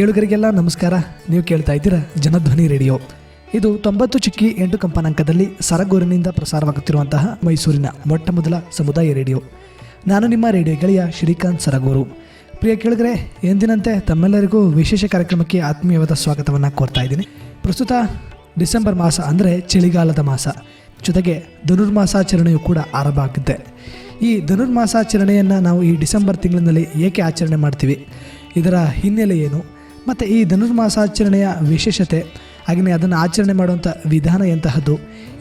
ಕೇಳುಗರಿಗೆಲ್ಲ ನಮಸ್ಕಾರ. ನೀವು ಕೇಳ್ತಾ ಇದ್ದೀರಾ ಜನಧ್ವನಿ ರೇಡಿಯೋ. ಇದು ತೊಂಬತ್ತು ಚಿಕ್ಕಿ ಎಂಟು ಕಂಪನಾಂಕದಲ್ಲಿ ಸರಗೂರಿನಿಂದ ಪ್ರಸಾರವಾಗುತ್ತಿರುವಂತಹ ಮೈಸೂರಿನ ಮೊಟ್ಟ ಮೊದಲ ಸಮುದಾಯ ರೇಡಿಯೋ. ನಾನು ನಿಮ್ಮ ರೇಡಿಯೋ ಗೆಳೆಯ ಶ್ರೀಕಾಂತ್ ಸರಗೂರು. ಪ್ರಿಯ ಕೇಳಿದ್ರೆ ಎಂದಿನಂತೆ ತಮ್ಮೆಲ್ಲರಿಗೂ ವಿಶೇಷ ಕಾರ್ಯಕ್ರಮಕ್ಕೆ ಆತ್ಮೀಯವಾದ ಸ್ವಾಗತವನ್ನು ಕೋರ್ತಾ ಇದ್ದೀನಿ. ಪ್ರಸ್ತುತ ಡಿಸೆಂಬರ್ ಮಾಸ ಅಂದರೆ ಚಳಿಗಾಲದ ಮಾಸ. ಜೊತೆಗೆ ಧನುರ್ಮಾಸಾಚರಣೆಯು ಕೂಡ ಆರಂಭ ಆಗುತ್ತೆ ಈ ಧನುರ್ಮಾಸಾಚರಣೆಯನ್ನು ನಾವು ಈ ಡಿಸೆಂಬರ್ ತಿಂಗಳಿನಲ್ಲಿ ಏಕೆ ಆಚರಣೆ ಮಾಡ್ತೀವಿ? ಇದರ ಹಿನ್ನೆಲೆ ಏನು? ಮತ್ತು ಈ ಧನುರ್ಮಾಸಾಚರಣೆಯ ವಿಶೇಷತೆ ಹಾಗೆಯೇ ಅದನ್ನು ಆಚರಣೆ ಮಾಡುವಂಥ ವಿಧಾನ ಎಂತಹದ್ದು,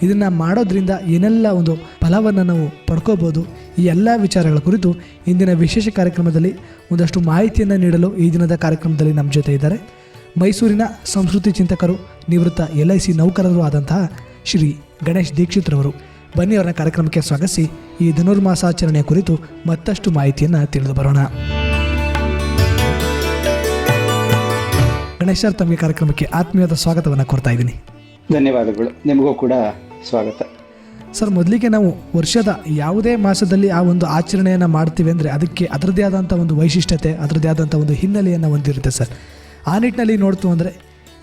ಇದನ್ನು ಮಾಡೋದ್ರಿಂದ ಏನೆಲ್ಲ ಒಂದು ಫಲವನ್ನು ನಾವು ಪಡ್ಕೋಬೋದು, ಈ ಎಲ್ಲ ವಿಚಾರಗಳ ಕುರಿತು ಇಂದಿನ ವಿಶೇಷ ಕಾರ್ಯಕ್ರಮದಲ್ಲಿ ಒಂದಷ್ಟು ಮಾಹಿತಿಯನ್ನು ನೀಡಲು ಈ ದಿನದ ಕಾರ್ಯಕ್ರಮದಲ್ಲಿ ನಮ್ಮ ಜೊತೆ ಇದ್ದಾರೆ ಮೈಸೂರಿನ ಸಂಸ್ಕೃತಿ ಚಿಂತಕರು ನಿವೃತ್ತ ಎಲ್ ಐ ಸಿ ನೌಕರರು ಆದಂತಹ ಶ್ರೀ ಗಣೇಶ್ ದೀಕ್ಷಿತ್ರವರು ಬನ್ನಿ ಅವರ ಕಾರ್ಯಕ್ರಮಕ್ಕೆ ಸ್ವಾಗತಿಸಿ ಈ ಧನುರ್ಮಾಸಾಚರಣೆಯ ಕುರಿತು ಮತ್ತಷ್ಟು ಮಾಹಿತಿಯನ್ನು ತಿಳಿದು ಬರೋಣ. ಗಣೇಶ್ ಸರ್ ತಮಗೆ ಕಾರ್ಯಕ್ರಮಕ್ಕೆ ಆತ್ಮೀಯದ ಸ್ವಾಗತವನ್ನು ಕೊಡ್ತಾ ಇದ್ದೀನಿ. ಧನ್ಯವಾದಗಳು. ನಿಮಗೂ ಕೂಡ ಸ್ವಾಗತ. ಸರ್ ಮೊದಲಿಗೆ ನಾವು ವರ್ಷದ ಯಾವುದೇ ಮಾಸದಲ್ಲಿ ಆ ಒಂದು ಆಚರಣೆಯನ್ನು ಮಾಡ್ತೀವಿ ಅಂದರೆ ಅದಕ್ಕೆ ಅದರದ್ದೇ ಆದಂಥ ಒಂದು ವೈಶಿಷ್ಟ್ಯತೆ ಅದರದ್ದೇ ಆದಂಥ ಒಂದು ಹಿನ್ನೆಲೆಯನ್ನು ಹೊಂದಿರುತ್ತೆ ಸರ್. ಆ ನಿಟ್ಟಿನಲ್ಲಿ ನೋಡ್ತು ಅಂದರೆ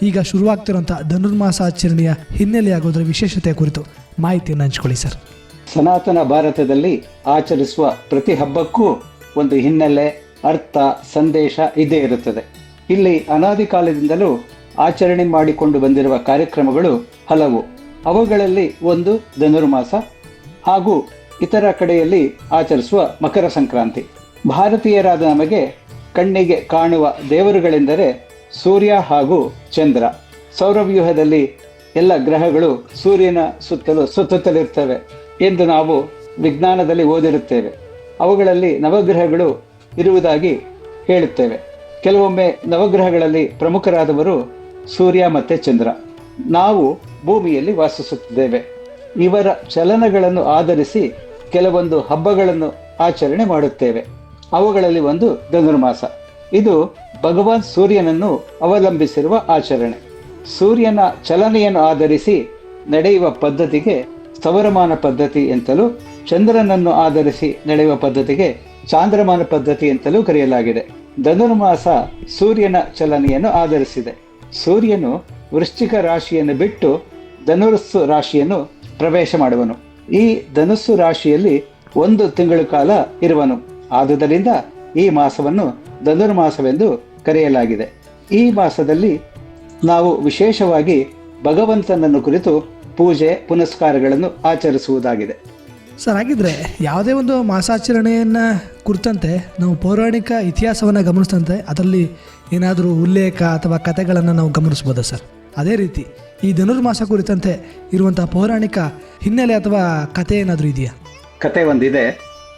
ಈಗ ಶುರುವಾಗ್ತಿರುವಂಥ ಧನುರ್ಮಾಸ ಆಚರಣೆಯ ಹಿನ್ನೆಲೆಯಾಗೋದ್ರ ವಿಶೇಷತೆಯ ಕುರಿತು ಮಾಹಿತಿಯನ್ನು ಹಂಚ್ಕೊಳ್ಳಿ ಸರ್. ಸನಾತನ ಭಾರತದಲ್ಲಿ ಆಚರಿಸುವ ಪ್ರತಿ ಹಬ್ಬಕ್ಕೂ ಒಂದು ಹಿನ್ನೆಲೆ ಅರ್ಥ ಸಂದೇಶ ಇದ್ದೇ ಇರುತ್ತದೆ. ಇಲ್ಲಿ ಅನಾದಿ ಕಾಲದಿಂದಲೂ ಆಚರಣೆ ಮಾಡಿಕೊಂಡು ಬಂದಿರುವ ಕಾರ್ಯಕ್ರಮಗಳು ಹಲವು. ಅವುಗಳಲ್ಲಿ ಒಂದು ಧನುರ್ಮಾಸ ಹಾಗೂ ಇತರ ಕಡೆಯಲ್ಲಿ ಆಚರಿಸುವ ಮಕರ ಸಂಕ್ರಾಂತಿ. ಭಾರತೀಯರಾದ ನಮಗೆ ಕಣ್ಣಿಗೆ ಕಾಣುವ ದೇವರುಗಳೆಂದರೆ ಸೂರ್ಯ ಹಾಗೂ ಚಂದ್ರ. ಸೌರವ್ಯೂಹದಲ್ಲಿ ಎಲ್ಲ ಗ್ರಹಗಳು ಸೂರ್ಯನ ಸುತ್ತಲೂ ಸುತ್ತುತ್ತಲಿರ್ತವೆ ಎಂದು ನಾವು ವಿಜ್ಞಾನದಲ್ಲಿ ಓದಿರುತ್ತೇವೆ. ಅವುಗಳಲ್ಲಿ ನವಗ್ರಹಗಳು ಇರುವುದಾಗಿ ಹೇಳುತ್ತೇವೆ. ಕೆಲವೊಮ್ಮೆ ನವಗ್ರಹಗಳಲ್ಲಿ ಪ್ರಮುಖರಾದವರು ಸೂರ್ಯ ಮತ್ತು ಚಂದ್ರ. ನಾವು ಭೂಮಿಯಲ್ಲಿ ವಾಸಿಸುತ್ತಿದ್ದೇವೆ. ಇವರ ಚಲನಗಳನ್ನು ಆಧರಿಸಿ ಕೆಲವೊಂದು ಹಬ್ಬಗಳನ್ನು ಆಚರಣೆ ಮಾಡುತ್ತೇವೆ. ಅವುಗಳಲ್ಲಿ ಒಂದು ಧನುರ್ಮಾಸ. ಇದು ಭಗವಾನ್ ಸೂರ್ಯನನ್ನು ಅವಲಂಬಿಸಿರುವ ಆಚರಣೆ. ಸೂರ್ಯನ ಚಲನೆಯನ್ನು ಆಧರಿಸಿ ನಡೆಯುವ ಪದ್ಧತಿಗೆ ಸ್ಥವರಮಾನ ಪದ್ಧತಿ ಎಂತಲೂ, ಚಂದ್ರನನ್ನು ಆಧರಿಸಿ ನಡೆಯುವ ಪದ್ಧತಿಗೆ ಚಾಂದ್ರಮಾನ ಪದ್ಧತಿ ಎಂತಲೂ ಕರೆಯಲಾಗಿದೆ. ಧನುರ್ಮಾಸ ಸೂರ್ಯನ ಚಲನೆಯನ್ನು ಆಧರಿಸಿದೆ. ಸೂರ್ಯನು ವೃಶ್ಚಿಕ ರಾಶಿಯನ್ನು ಬಿಟ್ಟು ಧನುಸ್ಸು ರಾಶಿಯನ್ನು ಪ್ರವೇಶ ಮಾಡುವನು. ಈ ಧನುಸ್ಸು ರಾಶಿಯಲ್ಲಿ ಒಂದು ತಿಂಗಳ ಕಾಲ ಇರುವನು. ಆದುದರಿಂದ ಈ ಮಾಸವನ್ನು ಧನುರ್ಮಾಸವೆಂದು ಕರೆಯಲಾಗಿದೆ. ಈ ಮಾಸದಲ್ಲಿ ನಾವು ವಿಶೇಷವಾಗಿ ಭಗವಂತನನ್ನು ಕುರಿತು ಪೂಜೆ, ಪುನಸ್ಕಾರಗಳನ್ನು ಆಚರಿಸುವುದಾಗಿದೆ. ಸರ್, ಹಾಗಿದ್ರೆ ಯಾವುದೇ ಒಂದು ಮಾಸಾಚರಣೆಯನ್ನು ಕುರಿತಂತೆ ನಾವು ಪೌರಾಣಿಕ ಇತಿಹಾಸವನ್ನು ಗಮನಿಸ್ತಂತೆ ಅದರಲ್ಲಿ ಏನಾದರೂ ಉಲ್ಲೇಖ ಅಥವಾ ಕಥೆಗಳನ್ನು ನಾವು ಗಮನಿಸ್ಬೋದಾ ಸರ್? ಅದೇ ರೀತಿ ಈ ಧನುರ್ಮಾಸ ಕುರಿತಂತೆ ಇರುವಂಥ ಪೌರಾಣಿಕ ಹಿನ್ನೆಲೆ ಅಥವಾ ಕಥೆ ಏನಾದರೂ ಇದೆಯಾ? ಕತೆ ಒಂದಿದೆ.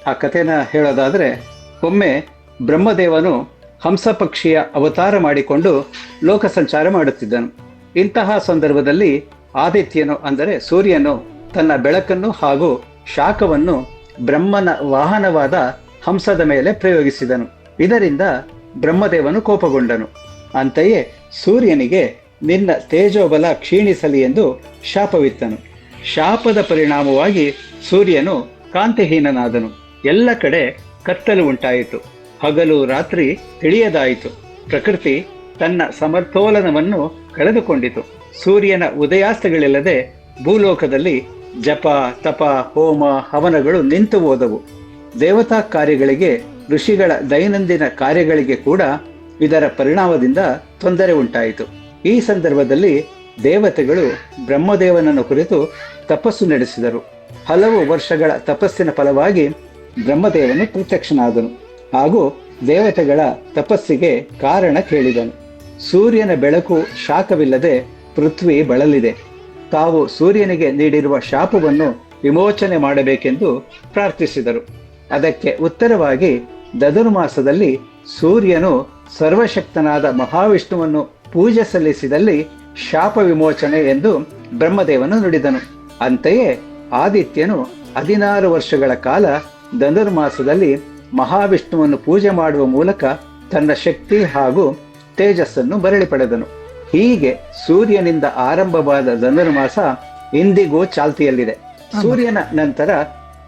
ಆ ಕಥೆನ ಹೇಳೋದಾದರೆ, ಒಮ್ಮೆ ಬ್ರಹ್ಮದೇವನು ಹಂಸ ಪಕ್ಷಿಯ ಅವತಾರ ಮಾಡಿಕೊಂಡು ಲೋಕ ಸಂಚಾರ ಮಾಡುತ್ತಿದ್ದನು. ಇಂತಹ ಸಂದರ್ಭದಲ್ಲಿ ಆದಿತ್ಯನು ಅಂದರೆ ಸೂರ್ಯನು ತನ್ನ ಬೆಳಕನ್ನು ಹಾಗೂ ಶಾಖವನ್ನು ಬ್ರಹ್ಮನ ವಾಹನವಾದ ಹಂಸದ ಮೇಲೆ ಪ್ರಯೋಗಿಸಿದನು. ಇದರಿಂದ ಬ್ರಹ್ಮದೇವನು ಕೋಪಗೊಂಡನು. ಅಂತೆಯೇ ಸೂರ್ಯನಿಗೆ, ನಿನ್ನ ತೇಜೋಬಲ ಕ್ಷೀಣಿಸಲಿ ಎಂದು ಶಾಪವಿತ್ತನು. ಶಾಪದ ಪರಿಣಾಮವಾಗಿ ಸೂರ್ಯನು ಕಾಂತಿಹೀನನಾದನು. ಎಲ್ಲ ಕಡೆ ಕತ್ತಲು ಉಂಟಾಯಿತು. ಹಗಲು ರಾತ್ರಿ ತಿಳಿಯದಾಯಿತು. ಪ್ರಕೃತಿ ತನ್ನ ಸಮತೋಲನವನ್ನು ಕಳೆದುಕೊಂಡಿತು. ಸೂರ್ಯನ ಉದಯಾಸ್ತಗಳಿಲ್ಲದೆ ಭೂಲೋಕದಲ್ಲಿ ಜಪ, ತಪ, ಹೋಮ, ಹವನಗಳು ನಿಂತು ಹೋದವು. ದೇವತಾ ಕಾರ್ಯಗಳಿಗೆ, ಋಷಿಗಳ ದೈನಂದಿನ ಕಾರ್ಯಗಳಿಗೆ ಕೂಡ ಇದರ ಪರಿಣಾಮದಿಂದ ತೊಂದರೆ ಉಂಟಾಯಿತು. ಈ ಸಂದರ್ಭದಲ್ಲಿ ದೇವತೆಗಳು ಬ್ರಹ್ಮದೇವನನ್ನು ಕುರಿತು ತಪಸ್ಸು ನಡೆಸಿದರು. ಹಲವು ವರ್ಷಗಳ ತಪಸ್ಸಿನ ಫಲವಾಗಿ ಬ್ರಹ್ಮದೇವನು ಪ್ರತ್ಯಕ್ಷನಾದನು ಹಾಗೂ ದೇವತೆಗಳ ತಪಸ್ಸಿಗೆ ಕಾರಣ ಕೇಳಿದನು. ಸೂರ್ಯನ ಬೆಳಕು ಶಾಖವಿಲ್ಲದೆ ಪೃಥ್ವಿ ಬಳಲಿದೆ. ತಾವು ಸೂರ್ಯನಿಗೆ ನೀಡಿರುವ ಶಾಪವನ್ನು ವಿಮೋಚನೆ ಮಾಡಬೇಕೆಂದು ಪ್ರಾರ್ಥಿಸಿದರು. ಅದಕ್ಕೆ ಉತ್ತರವಾಗಿ ಧನುರ್ಮಾಸದಲ್ಲಿ ಸೂರ್ಯನು ಸರ್ವಶಕ್ತನಾದ ಮಹಾವಿಷ್ಣುವನ್ನು ಪೂಜೆ ಸಲ್ಲಿಸಿದಲ್ಲಿ ಶಾಪ ವಿಮೋಚನೆ ಎಂದು ಬ್ರಹ್ಮದೇವನು ನುಡಿದನು. ಅಂತೆಯೇ ಆದಿತ್ಯನು ಹದಿನಾರು ವರ್ಷಗಳ ಕಾಲ ಧನುರ್ಮಾಸದಲ್ಲಿ ಮಹಾವಿಷ್ಣುವನ್ನು ಪೂಜೆ ಮಾಡುವ ಮೂಲಕ ತನ್ನ ಶಕ್ತಿ ಹಾಗೂ ತೇಜಸ್ಸನ್ನು ಬರಳಿ ಪಡೆದನು. ಹೀಗೆ ಸೂರ್ಯನಿಂದ ಆರಂಭವಾದ ಧನುರ್ಮಾಸ ಇಂದಿಗೂ ಚಾಲ್ತಿಯಲ್ಲಿದೆ. ಸೂರ್ಯನ ನಂತರ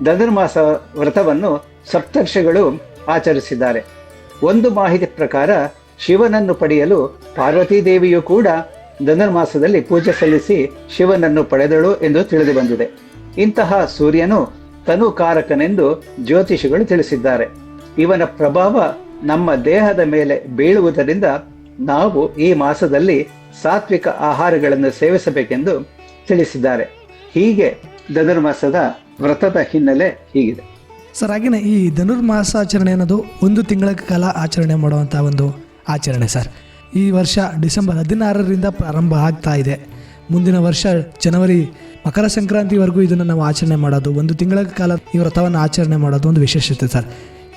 ಧನುರ್ಮಾಸ ವ್ರತವನ್ನು ಸಪ್ತರ್ಷಿಗಳು ಆಚರಿಸಿದ್ದಾರೆ. ಒಂದು ಮಾಹಿತಿ ಪ್ರಕಾರ ಶಿವನನ್ನು ಪಡೆಯಲು ಪಾರ್ವತೀ ದೇವಿಯು ಕೂಡ ಧನುರ್ಮಾಸದಲ್ಲಿ ಪೂಜೆ ಸಲ್ಲಿಸಿ ಶಿವನನ್ನು ಪಡೆದಳು ಎಂದು ತಿಳಿದು ಬಂದಿದೆ. ಇಂತಹ ಸೂರ್ಯನು ತನುಕಾರಕನೆಂದು ಜ್ಯೋತಿಷಿಗಳು ತಿಳಿಸಿದ್ದಾರೆ. ಇವನ ಪ್ರಭಾವ ನಮ್ಮ ದೇಹದ ಮೇಲೆ ಬೀಳುವುದರಿಂದ ನಾವು ಈ ಮಾಸದಲ್ಲಿ ಸಾತ್ವಿಕ ಆಹಾರಗಳನ್ನು ಸೇವಿಸಬೇಕೆಂದು ತಿಳಿಸಿದ್ದಾರೆ. ಹೀಗೆ ಧನುರ್ಮಾಸದ ವ್ರತದ ಹಿನ್ನೆಲೆ ಹೀಗಿದೆ. ಸರ್ ಹಾಗೆಯೇ ಈ ಧನುರ್ಮಾಸಾಚರಣೆ ಅನ್ನೋದು ಒಂದು ತಿಂಗಳ ಕಾಲ ಆಚರಣೆ ಮಾಡುವಂಥ ಒಂದು ಆಚರಣೆ ಸರ್. ಈ ವರ್ಷ ಡಿಸೆಂಬರ್ ಹದಿನಾರರಿಂದ ಪ್ರಾರಂಭ ಆಗ್ತಾ ಇದೆ. ಮುಂದಿನ ವರ್ಷ ಜನವರಿ ಮಕರ ಸಂಕ್ರಾಂತಿವರೆಗೂ ಇದನ್ನು ನಾವು ಆಚರಣೆ ಮಾಡೋದು, ಒಂದು ತಿಂಗಳ ಕಾಲ ಈ ವ್ರತವನ್ನು ಆಚರಣೆ ಮಾಡೋದು ಒಂದು ವಿಶೇಷತೆ ಸರ್.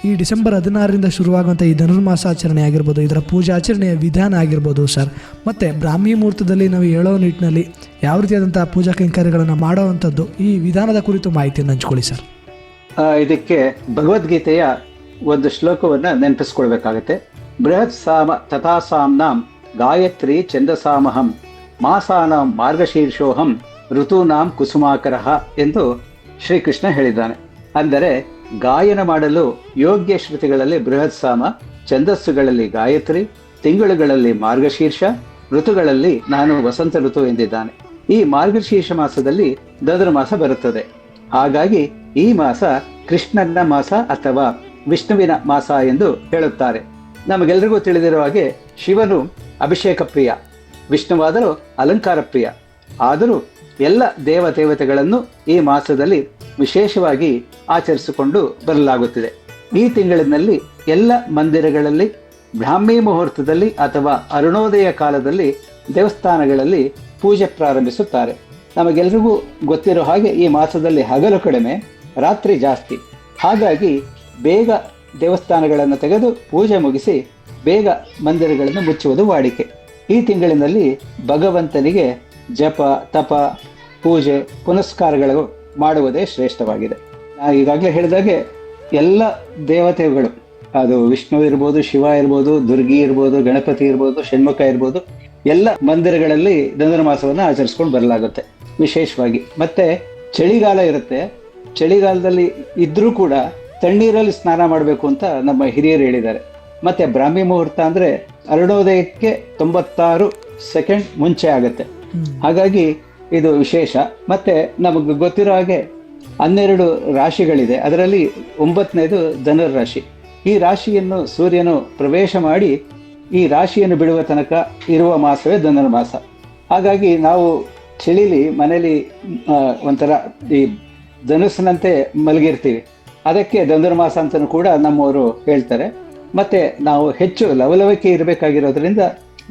ಈ ಡಿಸೆಂಬರ್ ಹದಿನಾರರಿಂದ ಶುರುವಾಗುವಂಥ ಈ ಧನುರ್ಮಾಸ ಆಚರಣೆ ಆಗಿರ್ಬೋದು, ಇದರ ಪೂಜಾಚರಣೆಯ ವಿಧಾನ ಆಗಿರ್ಬೋದು ಸರ್. ಮತ್ತು ಬ್ರಾಹ್ಮಿ ಮುಹೂರ್ತದಲ್ಲಿ ನಾವು ಹೇಳೋ ನಿಟ್ಟಿನಲ್ಲಿ ಯಾವ ರೀತಿಯಾದಂಥ ಪೂಜಾ ಕೈಂಕರ್ಯಗಳನ್ನು ಮಾಡುವಂಥದ್ದು ಈ ವಿಧಾನದ ಕುರಿತು ಮಾಹಿತಿಯನ್ನು ಹಂಚ್ಕೊಳ್ಳಿ ಸರ್. ಇದಕ್ಕೆ ಭಗವದ್ಗೀತೆಯ ಒಂದು ಶ್ಲೋಕವನ್ನು ನೆನಪಿಸ್ಕೊಳ್ಬೇಕಾಗತ್ತೆ. ಬೃಹತ್ ಸಾಮ ತಥಾ ಗಾಯತ್ರಿ ಚಂದಸಾಮಹಂ ಮಾಸಾನಾಂ ಮಾರ್ಗಶೀರ್ಷೋಹಂ ಋತೂನಾಂ ಕುಸುಮಾಕರಹ ಎಂದು ಶ್ರೀಕೃಷ್ಣ ಹೇಳಿದ್ದಾನೆ. ಅಂದರೆ ಗಾಯನ ಮಾಡಲು ಯೋಗ್ಯ ಶ್ರುತಿಗಳಲ್ಲಿ ಬೃಹತ್ ಸಾಮ ಛಂದಸ್ಸುಗಳಲ್ಲಿ ಗಾಯತ್ರಿ, ತಿಂಗಳುಗಳಲ್ಲಿ ಮಾರ್ಗಶೀರ್ಷ, ಋತುಗಳಲ್ಲಿ ನಾನು ವಸಂತ ಋತು ಎಂದಿದ್ದಾನೆ. ಈ ಮಾರ್ಗಶೀರ್ಷ ಮಾಸದಲ್ಲಿ ಮಾಸ ಬರುತ್ತದೆ. ಹಾಗಾಗಿ ಈ ಮಾಸ ಕೃಷ್ಣನ ಮಾಸ ಅಥವಾ ವಿಷ್ಣುವಿನ ಮಾಸ ಎಂದು ಹೇಳುತ್ತಾರೆ. ನಮಗೆಲ್ಲರಿಗೂ ತಿಳಿದಿರುವ ಹಾಗೆ ಶಿವನು ಅಭಿಷೇಕ ಪ್ರಿಯ ವಿಷ್ಣುವಾದರೂ ಅಲಂಕಾರ ಪ್ರಿಯ ಆದರೂ ಎಲ್ಲ ದೇವ ದೇವತೆಗಳನ್ನು ಈ ಮಾಸದಲ್ಲಿ ವಿಶೇಷವಾಗಿ ಆಚರಿಸಿಕೊಂಡು ಬರಲಾಗುತ್ತಿದೆ. ಈ ತಿಂಗಳಿನಲ್ಲಿ ಎಲ್ಲ ಮಂದಿರಗಳಲ್ಲಿ, ಬ್ರಾಹ್ಮಿ ಮುಹೂರ್ತದಲ್ಲಿ ಅಥವಾ ಅರುಣೋದಯ ಕಾಲದಲ್ಲಿ ದೇವಸ್ಥಾನಗಳಲ್ಲಿ ಪೂಜೆ ಪ್ರಾರಂಭಿಸುತ್ತಾರೆ. ನಮಗೆಲ್ರಿಗೂ ಗೊತ್ತಿರೋ ಹಾಗೆ ಈ ಮಾಸದಲ್ಲಿ ಹಗಲು ಕಡಿಮೆ, ರಾತ್ರಿ ಜಾಸ್ತಿ. ಹಾಗಾಗಿ ಬೇಗ ದೇವಸ್ಥಾನಗಳನ್ನು ತೆಗೆದು ಪೂಜೆ ಮುಗಿಸಿ ಬೇಗ ಮಂದಿರಗಳನ್ನು ಮುಚ್ಚುವುದು ವಾಡಿಕೆ. ಈ ತಿಂಗಳಿನಲ್ಲಿ ಭಗವಂತನಿಗೆ ಜಪ, ತಪ, ಪೂಜೆ, ಪುನಸ್ಕಾರಗಳು ಮಾಡುವುದೇ ಶ್ರೇಷ್ಠವಾಗಿದೆ. ನಾನು ಈಗಾಗಲೇ ಹೇಳಿದಾಗೆ ಎಲ್ಲ ದೇವತೆಗಳು, ಅದು ವಿಷ್ಣು ಇರ್ಬೋದು, ಶಿವ ಇರ್ಬೋದು, ದುರ್ಗಿ ಇರ್ಬೋದು, ಗಣಪತಿ ಇರ್ಬೋದು, ಷಣ್ಮುಖ ಇರ್ಬೋದು, ಎಲ್ಲ ಮಂದಿರಗಳಲ್ಲಿ ಧನುರ್ಮಾಸವನ್ನು ಆಚರಿಸ್ಕೊಂಡು ಬರಲಾಗುತ್ತೆ, ವಿಶೇಷವಾಗಿ. ಮತ್ತೆ ಚಳಿಗಾಲ ಇರುತ್ತೆ. ಚಳಿಗಾಲದಲ್ಲಿ ಇದ್ರೂ ಕೂಡ ತಣ್ಣೀರಲ್ಲಿ ಸ್ನಾನ ಮಾಡಬೇಕು ಅಂತ ನಮ್ಮ ಹಿರಿಯರು ಹೇಳಿದ್ದಾರೆ. ಮತ್ತೆ ಬ್ರಾಹ್ಮಿ ಮುಹೂರ್ತ ಅಂದರೆ ಅರುಣೋದಯಕ್ಕೆ ತೊಂಬತ್ತಾರು ಸೆಕೆಂಡ್ ಮುಂಚೆ ಆಗುತ್ತೆ. ಹಾಗಾಗಿ ಇದು ವಿಶೇಷ. ಮತ್ತೆ ನಮಗೆ ಗೊತ್ತಿರೋ ಹಾಗೆ ಹನ್ನೆರಡು ರಾಶಿಗಳಿದೆ. ಅದರಲ್ಲಿ ಒಂಬತ್ತನೇದು ಧನುರ್ ರಾಶಿ ಈ ರಾಶಿಯನ್ನು ಸೂರ್ಯನು ಪ್ರವೇಶ ಮಾಡಿ ಈ ರಾಶಿಯನ್ನು ಬಿಡುವ ತನಕ ಇರುವ ಮಾಸವೇ ಧನುರ್ಮಾಸ. ಹಾಗಾಗಿ ನಾವು ಚಳಿಲಿ, ಮನೇಲಿ ಒಂಥರ ಈ ಧನುಸ್ಸಿನಂತೆ ಮಲಗಿರ್ತೀವಿ. ಅದಕ್ಕೆ ಧನುರ್ಮಾಸ ಅಂತಲೂ ಕೂಡ ನಮ್ಮವರು ಹೇಳ್ತಾರೆ. ಮತ್ತೆ ನಾವು ಹೆಚ್ಚು ಲವಲವಿಕೆ ಇರಬೇಕಾಗಿರೋದ್ರಿಂದ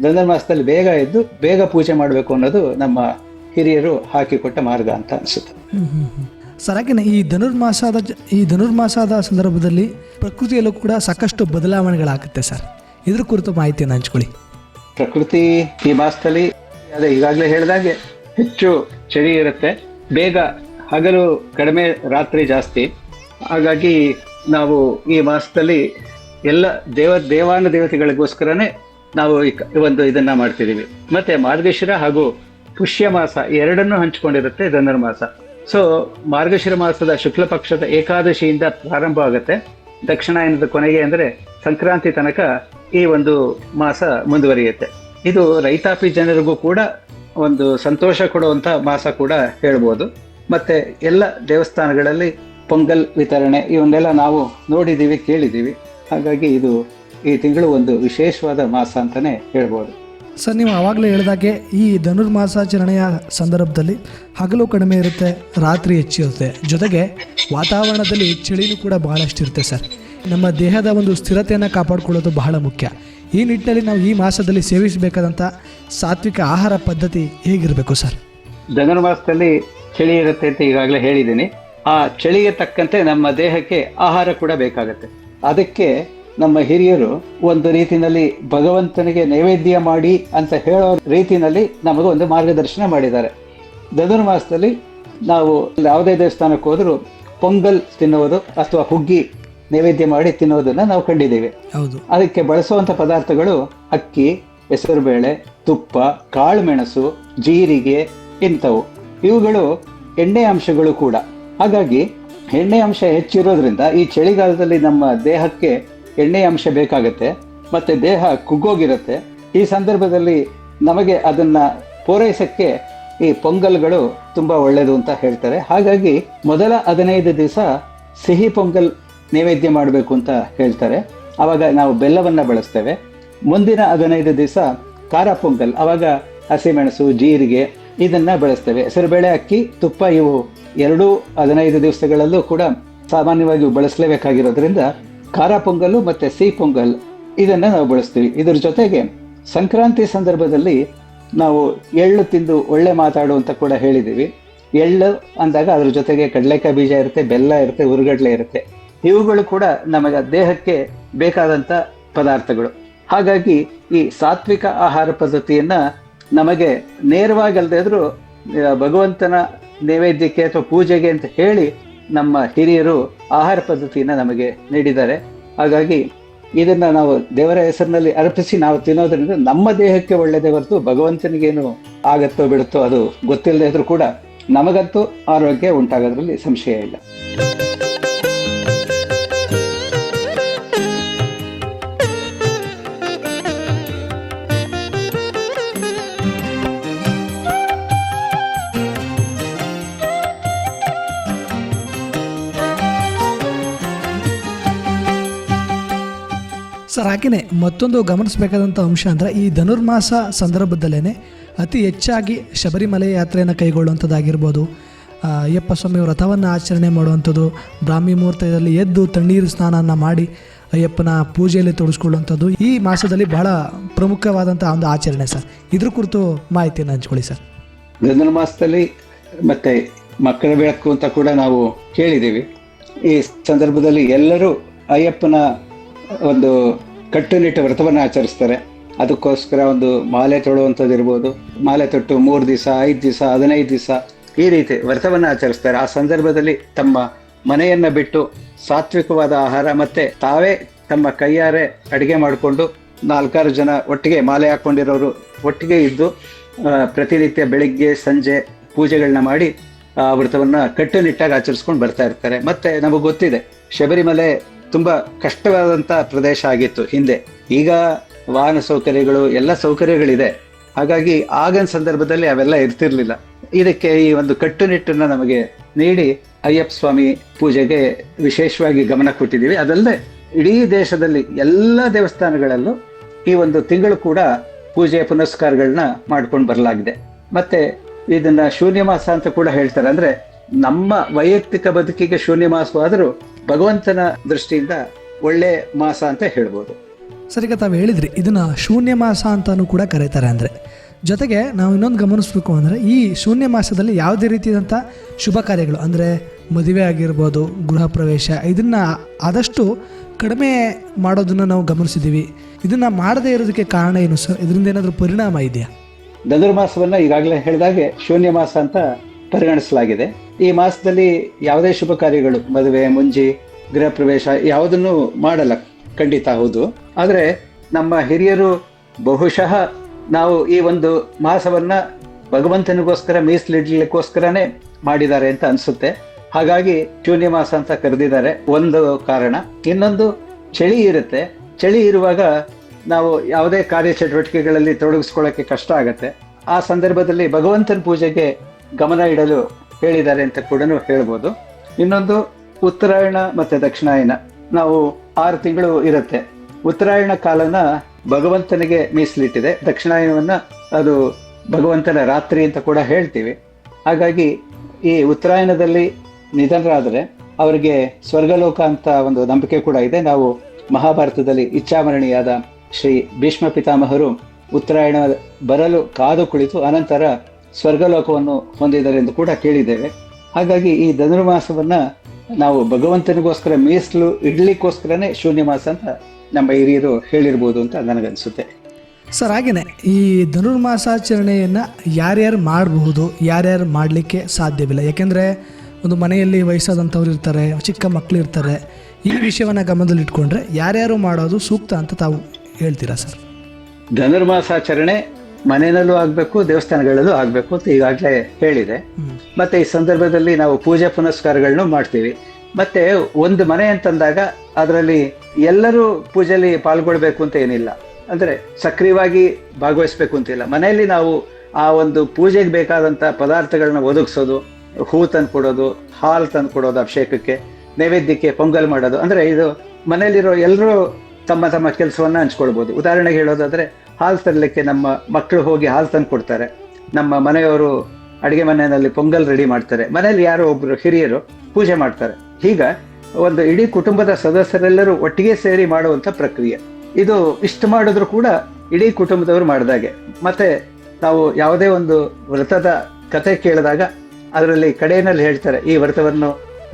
ಧನುರ್ಮಾಸದಲ್ಲಿ ಬೇಗ ಎದ್ದು ಬೇಗ ಪೂಜೆ ಮಾಡಬೇಕು ಅನ್ನೋದು ನಮ್ಮ ಹಿರಿಯರು ಹಾಕಿಕೊಟ್ಟ ಮಾರ್ಗ ಅಂತ ಅನಿಸುತ್ತೆ. ಸರ್ ಹಾಗೆಯೇ ಈ ಧನುರ್ಮಾಸದ ಈ ಧನುರ್ಮಾಸದ ಸಂದರ್ಭದಲ್ಲಿ ಪ್ರಕೃತಿಯಲ್ಲೂ ಕೂಡ ಸಾಕಷ್ಟು ಬದಲಾವಣೆಗಳಾಗುತ್ತೆ ಸರ್. ಇದ್ರ ಕುರಿತು ಮಾಹಿತಿಯನ್ನು ಹಂಚ್ಕೊಳ್ಳಿ. ಪ್ರಕೃತಿ ಈ ಮಾಸದಲ್ಲಿ ಅದೇ ಈಗಾಗಲೇ ಹೇಳಿದಾಗೆ ಹೆಚ್ಚು ಚಳಿ ಇರುತ್ತೆ. ಬೇಗ ಹಗಲು ಕಡಿಮೆ ರಾತ್ರಿ ಜಾಸ್ತಿ. ಹಾಗಾಗಿ ನಾವು ಈ ಮಾಸದಲ್ಲಿ ಎಲ್ಲ ದೇವ ದೇವಾನ ದೇವತೆಗಳಿಗೋಸ್ಕರನೇ ನಾವು ಒಂದು ಇದನ್ನ ಮಾಡ್ತಿದೀವಿ. ಮತ್ತೆ ಮಾರ್ಗಶಿರ ಹಾಗೂ ಪುಷ್ಯ ಮಾಸ ಎರಡನ್ನೂ ಹಂಚಿಕೊಂಡಿರುತ್ತೆ ಧನುರ್ಮಾಸ. ಸೊ ಮಾರ್ಗಶಿರ ಮಾಸದ ಶುಕ್ಲ ಪಕ್ಷದ ಏಕಾದಶಿಯಿಂದ ಪ್ರಾರಂಭ ಆಗುತ್ತೆ. ದಕ್ಷಿಣಾಯನದ ಕೊನೆಗೆ ಅಂದ್ರೆ ಸಂಕ್ರಾಂತಿ ತನಕ ಈ ಒಂದು ಮಾಸ ಮುಂದುವರಿಯುತ್ತೆ. ಇದು ರೈತಾಪಿ ಜನರಿಗೂ ಕೂಡ ಒಂದು ಸಂತೋಷ ಕೊಡುವಂತ ಮಾಸ ಕೂಡ ಹೇಳ್ಬೋದು. ಮತ್ತೆ ಎಲ್ಲ ದೇವಸ್ಥಾನಗಳಲ್ಲಿ ಪೊಂಗಲ್ ವಿತರಣೆ, ಇವನ್ನೆಲ್ಲ ನಾವು ನೋಡಿದ್ದೀವಿ ಕೇಳಿದ್ದೀವಿ ಹಾಗಾಗಿ ಇದು ಈ ತಿಂಗಳು ಒಂದು ವಿಶೇಷವಾದ ಮಾಸ ಅಂತಾನೆ ಹೇಳ್ಬೋದು. ಸರ್ ನೀವು ಆವಾಗಲೇ ಹೇಳಿದಾಗೆ ಈ ಧನುರ್ಮಾಸಾಚರಣೆಯ ಸಂದರ್ಭದಲ್ಲಿ ಹಗಲು ಕಡಿಮೆ ಇರುತ್ತೆ ರಾತ್ರಿ ಹೆಚ್ಚಿರುತ್ತೆ ಜೊತೆಗೆ ವಾತಾವರಣದಲ್ಲಿ ಚಳಿನೂ ಕೂಡ ಬಹಳಷ್ಟು ಇರುತ್ತೆ ಸರ್. ನಮ್ಮ ದೇಹದ ಒಂದು ಸ್ಥಿರತೆಯನ್ನು ಕಾಪಾಡಿಕೊಳ್ಳೋದು ಬಹಳ ಮುಖ್ಯ. ಈ ನಿಟ್ಟಿನಲ್ಲಿ ನಾವು ಈ ಮಾಸದಲ್ಲಿ ಸೇವಿಸಬೇಕಾದಂಥ ಸಾತ್ವಿಕ ಆಹಾರ ಪದ್ಧತಿ ಹೇಗಿರಬೇಕು ಸರ್? ಧನುರ್ಮಾಸದಲ್ಲಿ ಚಳಿ ಇರುತ್ತೆ ಅಂತ ಈಗಾಗಲೇ ಹೇಳಿದ್ದೀನಿ. ಆ ಚಳಿಗೆ ತಕ್ಕಂತೆ ನಮ್ಮ ದೇಹಕ್ಕೆ ಆಹಾರ ಕೂಡ ಬೇಕಾಗುತ್ತೆ. ಅದಕ್ಕೆ ನಮ್ಮ ಹಿರಿಯರು ಒಂದು ರೀತಿನಲ್ಲಿ ಭಗವಂತನಿಗೆ ನೈವೇದ್ಯ ಮಾಡಿ ಅಂತ ಹೇಳೋ ರೀತಿನಲ್ಲಿ ನಮಗೆ ಒಂದು ಮಾರ್ಗದರ್ಶನ ಮಾಡಿದ್ದಾರೆ. ಧನುರ್ಮಾಸದಲ್ಲಿ ನಾವು ಯಾವುದೇ ದೇವಸ್ಥಾನಕ್ಕೆ ಹೋದರೂ ಪೊಂಗಲ್ ತಿನ್ನುವುದು ಅಥವಾ ಹುಗ್ಗಿ ನೈವೇದ್ಯ ಮಾಡಿ ತಿನ್ನೋದನ್ನ ನಾವು ಕಂಡಿದ್ದೇವೆ. ಅದಕ್ಕೆ ಬಳಸುವಂತ ಪದಾರ್ಥಗಳು ಅಕ್ಕಿ ಹೆಸರುಬೇಳೆ ತುಪ್ಪ ಕಾಳುಮೆಣಸು ಜೀರಿಗೆ ಇಂಥವು. ಇವುಗಳು ಎಣ್ಣೆ ಅಂಶಗಳು ಕೂಡ. ಹಾಗಾಗಿ ಎಣ್ಣೆ ಅಂಶ ಹೆಚ್ಚಿರೋದ್ರಿಂದ ಈ ಚಳಿಗಾಲದಲ್ಲಿ ನಮ್ಮ ದೇಹಕ್ಕೆ ಎಣ್ಣೆ ಅಂಶ ಬೇಕಾಗುತ್ತೆ, ಮತ್ತೆ ದೇಹ ಕುಗ್ಗೋಗಿರುತ್ತೆ. ಈ ಸಂದರ್ಭದಲ್ಲಿ ನಮಗೆ ಅದನ್ನ ಪೂರೈಸಕ್ಕೆ ಈ ಪೊಂಗಲ್ಗಳು ತುಂಬಾ ಒಳ್ಳೆಯದು ಅಂತ ಹೇಳ್ತಾರೆ. ಹಾಗಾಗಿ ಮೊದಲ ಹದಿನೈದು ದಿವಸ ಸಿಹಿ ಪೊಂಗಲ್ ನೈವೇದ್ಯ ಮಾಡಬೇಕು ಅಂತ ಹೇಳ್ತಾರೆ. ಆವಾಗ ನಾವು ಬೆಲ್ಲವನ್ನು ಬಳಸ್ತೇವೆ. ಮುಂದಿನ ಹದಿನೈದು ದಿವಸ ಖಾರ ಪೊಂಗಲ್, ಅವಾಗ ಹಸಿಮೆಣಸು, ಜೀರಿಗೆ ಇದನ್ನ ಬಳಸ್ತೇವೆ. ಹೆಸರುಬೇಳೆ, ಅಕ್ಕಿ, ತುಪ್ಪ ಇವು ಎರಡೂ ಹದಿನೈದು ದಿವಸಗಳಲ್ಲೂ ಕೂಡ ಸಾಮಾನ್ಯವಾಗಿ ಬಳಸಲೇಬೇಕಾಗಿರೋದ್ರಿಂದ ಖಾರ ಪೊಂಗಲ್ಲು ಮತ್ತೆ ಸಿಹಿ ಪೊಂಗಲ್ ಇದನ್ನ ನಾವು ಬಳಸ್ತೀವಿ. ಇದ್ರ ಜೊತೆಗೆ ಸಂಕ್ರಾಂತಿ ಸಂದರ್ಭದಲ್ಲಿ ನಾವು ಎಳ್ಳು ತಿಂದು ಒಳ್ಳೆ ಮಾತಾಡು ಅಂತ ಕೂಡ ಹೇಳಿದ್ದೀವಿ. ಎಳ್ಳು ಅಂದಾಗ ಅದ್ರ ಜೊತೆಗೆ ಕಡಲೆಕಾಯಿ ಬೀಜ ಇರುತ್ತೆ, ಬೆಲ್ಲ ಇರುತ್ತೆ, ಉರುಗಡ್ಲೆ ಇರುತ್ತೆ. ಇವುಗಳು ಕೂಡ ನಮಗೆ ದೇಹಕ್ಕೆ ಬೇಕಾದಂತ ಪದಾರ್ಥಗಳು. ಹಾಗಾಗಿ ಈ ಸಾತ್ವಿಕ ಆಹಾರ ಪದ್ಧತಿಯನ್ನ ನಮಗೆ ನೇರವಾಗಿ ಅಲ್ಲದೆ ಇದ್ರೂ ಭಗವಂತನ ನೈವೇದ್ಯಕ್ಕೆ ಅಥವಾ ಪೂಜೆಗೆ ಅಂತ ಹೇಳಿ ನಮ್ಮ ಹಿರಿಯರು ಆಹಾರ ಪದ್ಧತಿಯನ್ನು ನಮಗೆ ನೀಡಿದ್ದಾರೆ. ಹಾಗಾಗಿ ಇದನ್ನು ನಾವು ದೇವರ ಹೆಸರಿನಲ್ಲಿ ಅರ್ಪಿಸಿ ನಾವು ತಿನ್ನೋದ್ರಿಂದ ನಮ್ಮ ದೇಹಕ್ಕೆ ಒಳ್ಳೆಯದೇ ಹೊರತು ಭಗವಂತನಿಗೇನು ಆಗತ್ತೋ ಬಿಡುತ್ತೋ ಅದು ಗೊತ್ತಿಲ್ಲದೆ ಇದ್ರೂ ಕೂಡ ನಮಗಂತೂ ಆರೋಗ್ಯ ಉಂಟಾಗೋದ್ರಲ್ಲಿ ಸಂಶಯ ಇಲ್ಲ. ಸರ್ ಹಾಗೆಯೇ ಮತ್ತೊಂದು ಗಮನಿಸಬೇಕಾದಂಥ ಅಂಶ ಅಂದರೆ ಈ ಧನುರ್ಮಾಸ ಸಂದರ್ಭದಲ್ಲೇ ಅತಿ ಹೆಚ್ಚಾಗಿ ಶಬರಿಮಲೆ ಯಾತ್ರೆಯನ್ನು ಕೈಗೊಳ್ಳುವಂಥದ್ದಾಗಿರ್ಬೋದು. ಅಯ್ಯಪ್ಪ ಸ್ವಾಮಿ ವ್ರತವನ್ನು ಆಚರಣೆ ಮಾಡುವಂಥದ್ದು, ಬ್ರಾಹ್ಮಿ ಮುಹೂರ್ತದಲ್ಲಿ ಎದ್ದು ತಣ್ಣೀರು ಸ್ನಾನವನ್ನು ಮಾಡಿ ಅಯ್ಯಪ್ಪನ ಪೂಜೆಯಲ್ಲಿ ತೊಡಗಿಸ್ಕೊಳ್ಳುವಂಥದ್ದು ಈ ಮಾಸದಲ್ಲಿ ಬಹಳ ಪ್ರಮುಖವಾದಂಥ ಒಂದು ಆಚರಣೆ ಸರ್. ಇದ್ರ ಕುರಿತು ಮಾಹಿತಿಯನ್ನು ಹಂಚ್ಕೊಳ್ಳಿ ಸರ್. ಧನುರ್ಮಾಸದಲ್ಲಿ ಮತ್ತೆ ಮಕ್ಕಳ ಬೆಳಕು ಅಂತ ಕೂಡ ನಾವು ಕೇಳಿದ್ದೀವಿ. ಈ ಸಂದರ್ಭದಲ್ಲಿ ಎಲ್ಲರೂ ಅಯ್ಯಪ್ಪನ ಒಂದು ಕಟ್ಟುನಿಟ್ಟು ವ್ರತವನ್ನು ಆಚರಿಸ್ತಾರೆ. ಅದಕ್ಕೋಸ್ಕರ ಒಂದು ಮಾಲೆ ತೊಡುವಂಥದ್ದು ಇರ್ಬೋದು. ಮಾಲೆ ತೊಟ್ಟು ಮೂರು ದಿವಸ, ಐದು ದಿವಸ, ಹದಿನೈದು ದಿವಸ ಈ ರೀತಿ ವ್ರತವನ್ನು ಆಚರಿಸ್ತಾರೆ. ಆ ಸಂದರ್ಭದಲ್ಲಿ ತಮ್ಮ ಮನೆಯನ್ನು ಬಿಟ್ಟು ಸಾತ್ವಿಕವಾದ ಆಹಾರ ಮತ್ತೆ ತಾವೇ ತಮ್ಮ ಕೈಯಾರೆ ಅಡುಗೆ ಮಾಡಿಕೊಂಡು ನಾಲ್ಕಾರು ಜನ ಒಟ್ಟಿಗೆ ಮಾಲೆ ಹಾಕ್ಕೊಂಡಿರೋರು ಒಟ್ಟಿಗೆ ಇದ್ದು ಪ್ರತಿನಿತ್ಯ ಬೆಳಿಗ್ಗೆ, ಸಂಜೆ ಪೂಜೆಗಳನ್ನ ಮಾಡಿ ಆ ವ್ರತವನ್ನು ಕಟ್ಟುನಿಟ್ಟಾಗಿ ಆಚರಿಸ್ಕೊಂಡು ಬರ್ತಾ ಇರ್ತಾರೆ. ಮತ್ತೆ ನಮಗೆ ಗೊತ್ತಿದೆ, ಶಬರಿಮಲೆ ತುಂಬಾ ಕಷ್ಟವಾದಂತ ಪ್ರದೇಶ ಆಗಿತ್ತು ಹಿಂದೆ. ಈಗ ವಾಹನ ಸೌಕರ್ಯಗಳು, ಎಲ್ಲ ಸೌಕರ್ಯಗಳಿದೆ. ಹಾಗಾಗಿ ಆಗಿನ ಸಂದರ್ಭದಲ್ಲಿ ಅವೆಲ್ಲ ಇರ್ತಿರ್ಲಿಲ್ಲ. ಇದಕ್ಕೆ ಈ ಒಂದು ಕಟ್ಟುನಿಟ್ಟನ್ನು ನಮಗೆ ನೀಡಿ ಅಯ್ಯಪ್ಪ ಸ್ವಾಮಿ ಪೂಜೆಗೆ ವಿಶೇಷವಾಗಿ ಗಮನ ಕೊಟ್ಟಿದ್ದೀವಿ. ಅದಲ್ಲದೆ ಇಡೀ ದೇಶದಲ್ಲಿ ಎಲ್ಲ ದೇವಸ್ಥಾನಗಳಲ್ಲೂ ಈ ಒಂದು ತಿಂಗಳು ಕೂಡ ಪೂಜೆ ಪುನಸ್ಕಾರಗಳನ್ನ ಮಾಡ್ಕೊಂಡು ಬರಲಾಗಿದೆ. ಮತ್ತೆ ಇದನ್ನ ಶೂನ್ಯ ಮಾಸ ಅಂತ ಕೂಡ ಹೇಳ್ತಾರೆ. ಅಂದ್ರೆ ನಮ್ಮ ವೈಯಕ್ತಿಕ ಬದುಕಿಗೆ ಶೂನ್ಯ ಮಾಸವಾದರೂ ಭಗವಂತನ ದೃಷ್ಟಿಯಿಂದ ಒಳ್ಳೆ ಮಾಸ ಅಂತ ಹೇಳ್ಬೋದು. ಸರಿ ಈಗ ತಾವು ಹೇಳಿದ್ರಿ ಇದನ್ನ ಶೂನ್ಯ ಮಾಸ ಅಂತಾನೂ ಕೂಡ ಕರೀತಾರೆ ಅಂದರೆ. ಜೊತೆಗೆ ನಾವು ಇನ್ನೊಂದು ಗಮನಿಸಬೇಕು ಅಂದರೆ ಈ ಶೂನ್ಯ ಮಾಸದಲ್ಲಿ ಯಾವುದೇ ರೀತಿಯಾದಂಥ ಶುಭ ಕಾರ್ಯಗಳು ಅಂದರೆ ಮದುವೆ ಆಗಿರ್ಬೋದು ಗೃಹ ಪ್ರವೇಶ ಇದನ್ನು ಆದಷ್ಟು ಕಡಿಮೆ ಮಾಡೋದನ್ನು ನಾವು ಗಮನಿಸಿದ್ದೀವಿ ಇದನ್ನು ಮಾಡದೇ ಇರೋದಕ್ಕೆ ಕಾರಣ ಏನು ಸರ್? ಇದರಿಂದ ಏನಾದರೂ ಪರಿಣಾಮ ಇದೆಯಾ? ಧನುರ್ಮಾಸವನ್ನ ಈಗಾಗಲೇ ಹೇಳಿದಾಗೆ ಶೂನ್ಯ ಮಾಸ ಅಂತ ಪರಿಗಣಿಸಲಾಗಿದೆ. ಈ ಮಾಸದಲ್ಲಿ ಯಾವುದೇ ಶುಭ ಕಾರ್ಯಗಳು, ಮದುವೆ, ಮುಂಜಿ ಗೃಹ ಪ್ರವೇಶ ಯಾವುದನ್ನು ಮಾಡಲ್ಲ. ಖಂಡಿತ ಹೌದು. ಆದರೆ ನಮ್ಮ ಹಿರಿಯರು ಬಹುಶಃ ನಾವು ಈ ಒಂದು ಮಾಸವನ್ನ ಭಗವಂತನಿಗೋಸ್ಕರ, ಮೀಸಲಿಡ್ಲಿಕ್ಕೋಸ್ಕರನೇ ಮಾಡಿದ್ದಾರೆ ಅಂತ ಅನಿಸುತ್ತೆ. ಹಾಗಾಗಿ ಶೂನ್ಯ ಮಾಸ ಅಂತ ಕರೆದಿದ್ದಾರೆ. ಒಂದು ಕಾರಣ. ಇನ್ನೊಂದು ಚಳಿ ಇರುತ್ತೆ. ಚಳಿ ಇರುವಾಗ ನಾವು ಯಾವುದೇ ಕಾರ್ಯಚಟುವಟಿಕೆಗಳಲ್ಲಿ ತೊಡಗಿಸ್ಕೊಳ್ಳೋಕ್ಕೆ ಕಷ್ಟ ಆಗತ್ತೆ. ಆ ಸಂದರ್ಭದಲ್ಲಿ ಭಗವಂತನ ಪೂಜೆಗೆ ಗಮನ ಇಡಲು ಹೇಳಿದ್ದಾರೆ ಅಂತ ಕೂಡ ಹೇಳ್ಬೋದು. ಇನ್ನೊಂದು ಉತ್ತರಾಯಣ ಮತ್ತೆ ದಕ್ಷಿಣಾಯನ. ನಾವು ಆರು ತಿಂಗಳು ಇರುತ್ತೆ. ಉತ್ತರಾಯಣ ಕಾಲನ ಭಗವಂತನಿಗೆ ಮೀಸಲಿಟ್ಟಿದೆ. ದಕ್ಷಿಣಾಯನವನ್ನ ಅದು ಭಗವಂತನ ರಾತ್ರಿ ಅಂತ ಕೂಡ ಹೇಳ್ತೀವಿ. ಹಾಗಾಗಿ ಈ ಉತ್ತರಾಯಣದಲ್ಲಿ ನಿಧನರಾದರೆ ಅವರಿಗೆ ಸ್ವರ್ಗಲೋಕ ಅಂತ ಒಂದು ನಂಬಿಕೆ ಕೂಡ ಇದೆ. ನಾವು ಮಹಾಭಾರತದಲ್ಲಿ ಇಚ್ಛಾಮರಣಿಯಾದ ಶ್ರೀ ಭೀಷ್ಮ ಪಿತಾಮಹರು ಉತ್ತರಾಯಣ ಬರಲು ಕಾದು ಕುಳಿತು ಅನಂತರ ಸ್ವರ್ಗಲೋಕವನ್ನು ಹೊಂದಿದ್ದಾರೆ ಎಂದು ಕೂಡ ಕೇಳಿದ್ದೇವೆ. ಹಾಗಾಗಿ ಈ ಧನುರ್ಮಾಸವನ್ನು ನಾವು ಭಗವಂತನಿಗೋಸ್ಕರ ಮೀಸಲು ಇಡ್ಲಿಕ್ಕೋಸ್ಕರನೇ ಶೂನ್ಯ ಮಾಸ ಅಂತ ನಮ್ಮ ಹಿರಿಯರು ಹೇಳಿರ್ಬೋದು ಅಂತ ನನಗನ್ಸುತ್ತೆ. ಸರ್ ಹಾಗೆಯೇ ಈ ಧನುರ್ಮಾಸಾಚರಣೆಯನ್ನು ಯಾರ್ಯಾರು ಮಾಡಬಹುದು ಯಾರ್ಯಾರು ಮಾಡಲಿಕ್ಕೆ ಸಾಧ್ಯವಿಲ್ಲ. ಯಾಕೆಂದರೆ ಒಂದು ಮನೆಯಲ್ಲಿ ವಯಸ್ಸಾದಂಥವ್ರು ಇರ್ತಾರೆ ಚಿಕ್ಕ ಮಕ್ಕಳು ಇರ್ತಾರೆ ಈ ವಿಷಯವನ್ನು ಗಮನದಲ್ಲಿಟ್ಕೊಂಡ್ರೆ ಯಾರ್ಯಾರು ಮಾಡೋದು ಸೂಕ್ತ ಅಂತ ತಾವು ಹೇಳ್ತೀರಾ ಸರ್? ಧನುರ್ಮಾಸಾಚರಣೆ ಮನೆಯಲ್ಲೂ ಆಗಬೇಕು ದೇವಸ್ಥಾನಗಳಲ್ಲೂ ಆಗಬೇಕು ಅಂತ ಈಗಾಗಲೇ ಹೇಳಿದೆ. ಮತ್ತೆ ಈ ಸಂದರ್ಭದಲ್ಲಿ ನಾವು ಪೂಜೆ ಪುನಸ್ಕಾರಗಳನ್ನು ಮಾಡ್ತೀವಿ. ಮತ್ತೆ ಒಂದು ಮನೆ ಅಂತಂದಾಗ ಅದರಲ್ಲಿ ಎಲ್ಲರೂ ಪೂಜೆಯಲ್ಲಿ ಪಾಲ್ಗೊಳ್ಬೇಕು ಅಂತ ಏನಿಲ್ಲ. ಅಂದ್ರೆ ಸಕ್ರಿಯವಾಗಿ ಭಾಗವಹಿಸ್ಬೇಕು ಅಂತಿಲ್ಲ ಮನೆಯಲ್ಲಿ ನಾವು ಆ ಒಂದು ಪೂಜೆಗೆ ಬೇಕಾದಂಥ ಪದಾರ್ಥಗಳನ್ನ ಒದಗಿಸೋದು ಹೂ ತಂದು ಕೊಡೋದು ಹಾಲು ತಂದು ಕೊಡೋದು ಅಭಿಷೇಕಕ್ಕೆ ನೈವೇದ್ಯಕ್ಕೆ ಪೊಂಗಲ್ ಮಾಡೋದು. ಅಂದ್ರೆ ಇದು ಮನೆಯಲ್ಲಿರೋ ಎಲ್ಲರೂ ತಮ್ಮ ತಮ್ಮ ಕೆಲಸವನ್ನು ಹಂಚ್ಕೊಳ್ಬೋದು. ಉದಾಹರಣೆಗೆ ಹೇಳೋದಾದ್ರೆ ಹಾಲು ತರಲಿಕ್ಕೆ ನಮ್ಮ ಮಕ್ಕಳು ಹೋಗಿ ಹಾಲು ತಂದು ಕೊಡ್ತಾರೆ. ನಮ್ಮ ಮನೆಯವರು ಅಡುಗೆ ಮನೆಯಲ್ಲಿ ಪೊಂಗಲ್ ರೆಡಿ ಮಾಡ್ತಾರೆ. ಮನೆಯಲ್ಲಿ ಯಾರೋ ಒಬ್ಬರು ಹಿರಿಯರು ಪೂಜೆ ಮಾಡ್ತಾರೆ. ಈಗ ಒಂದು ಇಡೀ ಕುಟುಂಬದ ಸದಸ್ಯರೆಲ್ಲರೂ ಒಟ್ಟಿಗೆ ಸೇರಿ ಮಾಡುವಂಥ ಪ್ರಕ್ರಿಯೆ. ಇದು ಇಷ್ಟು ಮಾಡಿದ್ರು ಕೂಡ ಇಡೀ ಕುಟುಂಬದವರು ಮಾಡಿದಾಗೆ. ಮತ್ತೆ ನಾವು ಯಾವುದೇ ಒಂದು ವ್ರತದ ಕತೆ ಕೇಳಿದಾಗ ಅದರಲ್ಲಿ ಕಡೆಯಲ್ಲಿ ಹೇಳ್ತಾರೆ, ಈ ವ್ರತವನ್ನು